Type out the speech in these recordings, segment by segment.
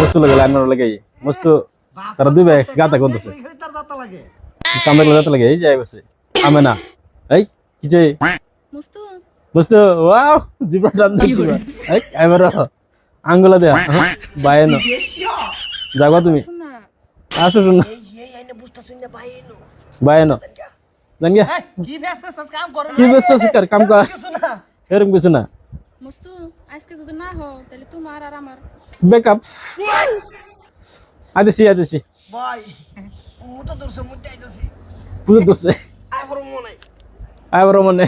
মস্ত লাগে লাইন মারা লাগে মস্ত তারা দুই ভাই গাতা করতেছে তার যাতা লাগে কামড়া গেলে যাতে লাগে এই যাই বসে। আমে না। এই কি যে? মুস্তু। মস্ত ওয়াও জিব্রা টান দিবা এই এবার আঙ্গুলা দেয়া। বায়ানো যাবা তুমি। আসো শুন এই এই আইনে বুঝতা শুন না। ভাই এনো জান গিয়া। কি ফেস কাম করো কি কর কাম কর। এরকম কিছু না। মুস্তু। আজকে যদি না হো তাহলে তোমার আর আমার বেকআপ আদেছি আদেছি ভাই মু তো দূর সমুদ্র আইতাছি বুঝে দোষে আই বড় মনে আবার মনে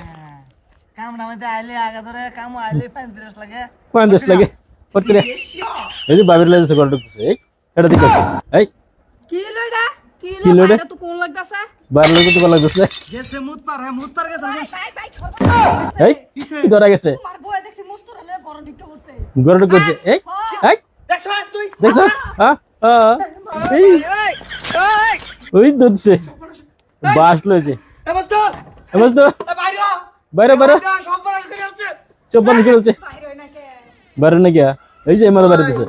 কাম না মধ্যে আইলে আগে ধরে কাম আইলে ফাইন দিরাস লাগে পাঁচ দশ লাগে পট করে এই যে বাবির লাগে ঘর ঢুকতেছে এটা ঠিক এই কি লড়া কি লড়া? তো কোন লাগতাছে বাইরের লোক তো লাগতেছে যে সে মুত পার হ্যাঁ মুত পার গেছে বাই বাই ধরা গেছে গরম ঢুকে পড়ছে ঘর ঢুকতেছে এই এই। দেখছ তুই? দেখছ? হ্যাঁ। হ্যাঁ। এই। ওই দুধছে বাস লয়েছে এ বস্তু। এবার তো এ বাইরে বাইরে বাইরে। সব বন্ধ করে হচ্ছে বাইরে না কে বাইরে না গিয়া এই যে এমাদের বাড়ি দিছে।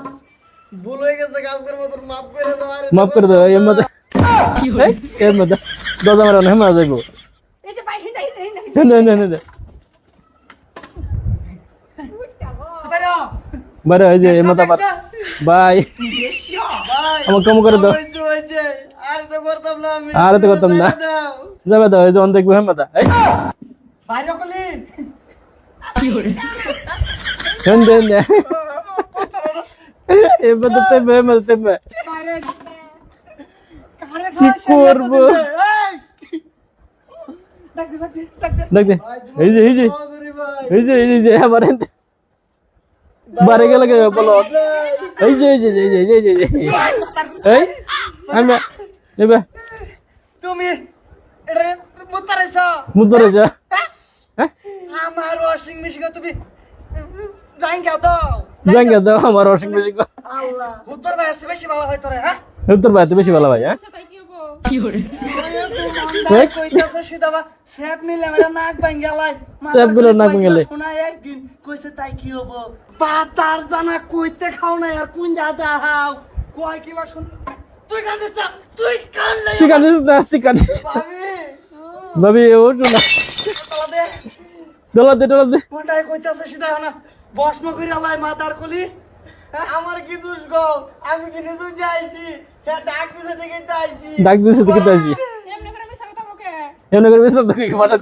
ভুল হয়ে গেছে কাজ করে মতন। মাফ করে দাও আরে করে দাও এর মধ্যে এই, এর মধ্যে দরজা মারা হেমা যাইবো। এই যে হিন্দা হিন্দা না বাইরে বাইরে এই যে এর মধ্যে আবার বাই। ভাই আমার কম করে দাও। আর তো করতাম না আমি। আর তো করতাম না। দাও। যাবে দাও এই যে অন দেখব হেমা দা এই। বাইরে কলি হেন দে হেন দে এর মধ্যে তেমবে এর মধ্যে তেমবে কারে কি করব? দেখ দে এই যে এই যে। এই যে এই যে, আবার। বারে গেলে বলো? এই যে এই যে এই যে এই যে এই আমি নেবে তুমি এটা মুতারাইছ মুদ্রে যা হ্যাঁ? আমার ওয়াশিং মেশিন তুমি যাই গা দাও। জাঙ্গা দাও আমার ওয়াশিং মেশিন আল্লাহ। উত্তর আসছে বেশি ভালো হয় তোরে হ্যাঁ? তোর ভাই বেশি ভালো ভাই হ্যাঁ? তাই কি হব মন্দাই কইতাছে সেপ মিলে মেরা নাক ভাঙ্গালাই সেপ মিলে নাক ভাঙ্গালে। শোনাই একদিন। কইছে তাই কি হব? পাতার জানা কইতে খাও না আর কোন জাদা হাও কয় কি বা শুন তুই কান্দিস না তুই কান নাই তুই কাঁদিস না তুই কাঁদিস ভাবি। ভাবি ও শোনা তালা দে। ডলা দে ডলা দে। মন্দাই কইতাছে সিধা না বসমা কইরা আলাই মাতার কলি। আমার কি দোষ গো? আমি কি নিজে যাইছি হ্যাঁ ডাক দিছে দেখে তো আইছি। ডাক দিছে তুই কিন্তু আসি এমনি করে মিছা কথা বকে। এমন করে বেশ তোকে মাথা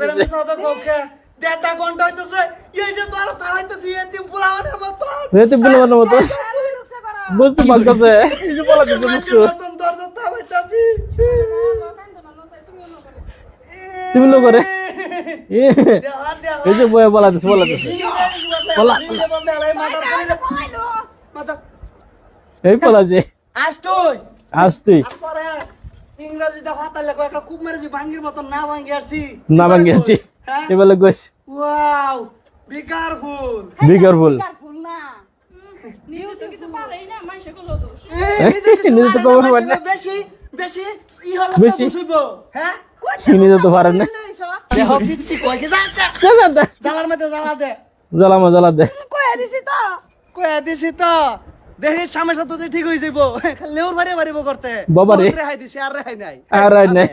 দেড়টা ঘণ্টা হইতেছে। এই যে তোর তাড়াইতেছি দিন পুলাওয়ানের মতো। রেতে বলে মতো। বুঝতে পারতেছে। এই যে বলা দিছে বুঝছ দরজা তুমি লো করে। এই যে বয়ে বলা দিছে বলা দিছে বলা, এই বলা যে আজ তুই। ইংরেজিতে খুব মেরেছি ভাঙ্গির মতন না ভাঙ্গি আসছি। না ভাঙ্গিয়েছি হ্যাঁ এবেলে guys wow be careful be careful কার ভুল না। নিউ তো কিছু পারেই না মানুষে গুলো দোষ নিজে তো খবর পাই না বেশি বেশি ই হলো বেশি? বুঝিব হ্যাঁ? নিজে তো পারেন না। দেহ পিচ্ছি কই কি জানতা যা, যা, যা। জালার মধ্যে জ্বালা দে। জ্বালা মা জ্বালা দে। কয়ে দিছি তো। কয়ে দিছি তো। দেখি সামনে সাথে ঠিক হয়ে যাইব। লেউর ভারে ভারিব করতে। বাবা রে। রেহাই দিছি আর রেহাই নাই। আর নাই।